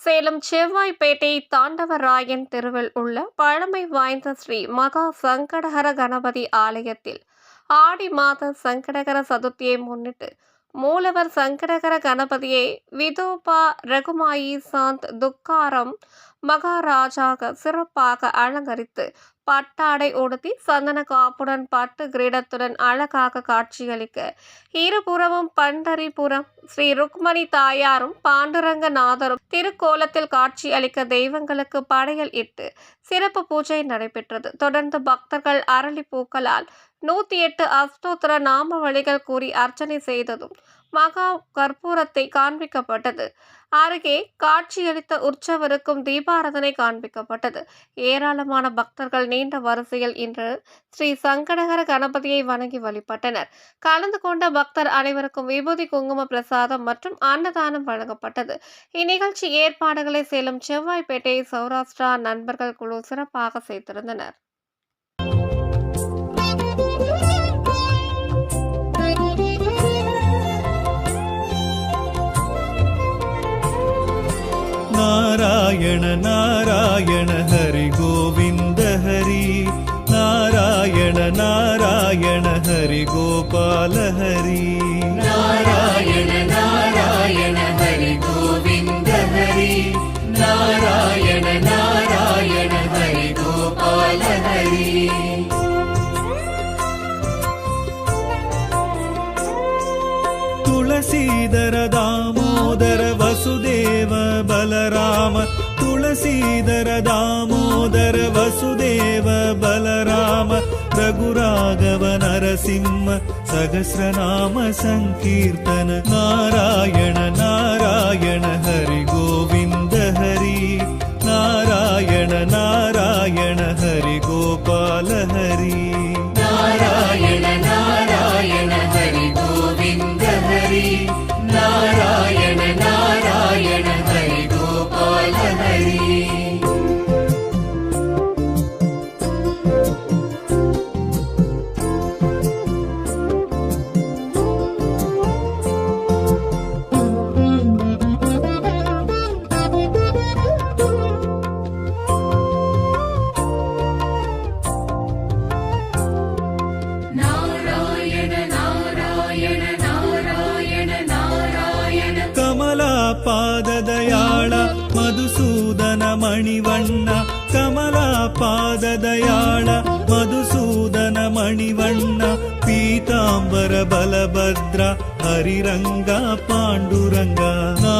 சேலம் செவ்வாய்ப்பேட்டை தாண்டவராயன் தெருவில் உள்ள பழமை வாய்ந்த ஸ்ரீ மகா சங்கடகர கணபதி ஆலயத்தில் ஆடி மாத சங்கடகர சதுர்த்தியை முன்னிட்டு மூலவர் சங்கடகர கணபதியை விதோபா ரகுமாயி சாந்த் துக்காரம் மகாராஜாக சிறப்பாக அலங்கரித்து பட்டாடை உடுத்தி சந்தன காப்புடன் பட்டு கிரீடத்துடன் அழகாக காட்சியளிக்க. இருபுறமும் பண்டரிபுரம் ஸ்ரீ ருக்மணி தாயாரும் பாண்டுரங்கநாதரும் திருக்கோலத்தில் காட்சி அளிக்க தெய்வங்களுக்கு படையல் இட்டு சிறப்பு பூஜை நடைபெற்றது. தொடர்ந்து பக்தர்கள் அரளி பூக்களால் நூத்தி எட்டு அஸ்தோத்திர நாம வழிகள் கூறி அர்ச்சனை செய்ததும் மகா கற்பூரத்தை காண்பிக்கப்பட்டது. அருகே காட்சியளித்த உற்சவருக்கும் தீபாராதனை காண்பிக்கப்பட்டது. ஏராளமான பக்தர்கள் நீண்ட வரிசையில் இன்று ஸ்ரீ சங்கடகர கணபதியை வணங்கி வழிபட்டனர். கலந்து கொண்ட பக்தர் அனைவருக்கும் விபூதி குங்கும பிரசாதம் மற்றும் அன்னதானம் வழங்கப்பட்டது. இந்நிகழ்ச்சி ஏற்பாடுகளை சேலம் செவ்வாய்ப்பேட்டை சௌராஷ்டிரா நண்பர்கள் குழு சிறப்பாக செய்திருந்தனர் நாராயண நாராயண ஹரி கோவிந்த ஹரி. நாராயண நாராயண ஹரி கோபால ஹரி. நாராயண நாராயண ஹரி கோவிந்த ஹரி. நாராயண நாராயண ஹரி கோபால ஹரி. துளசீதரதாமா दामोदर वसुदेव बलराम तुलसीधर दामोदर वसुदेव बलराम रघुराघव नरसिंह सहस्रनाम सङ्कीर्तन नारायण नारायण हरिगो ಪಾದದಯಾಳ ಮಧುಸೂದನ ಮಣಿವಣ್ಣ ಪೀತಾಂಬರ ಬಲಭದ್ರ ಹರಿರಂಗ ಪಾಂಡುರಂಗ. ನಾರಾಯಣ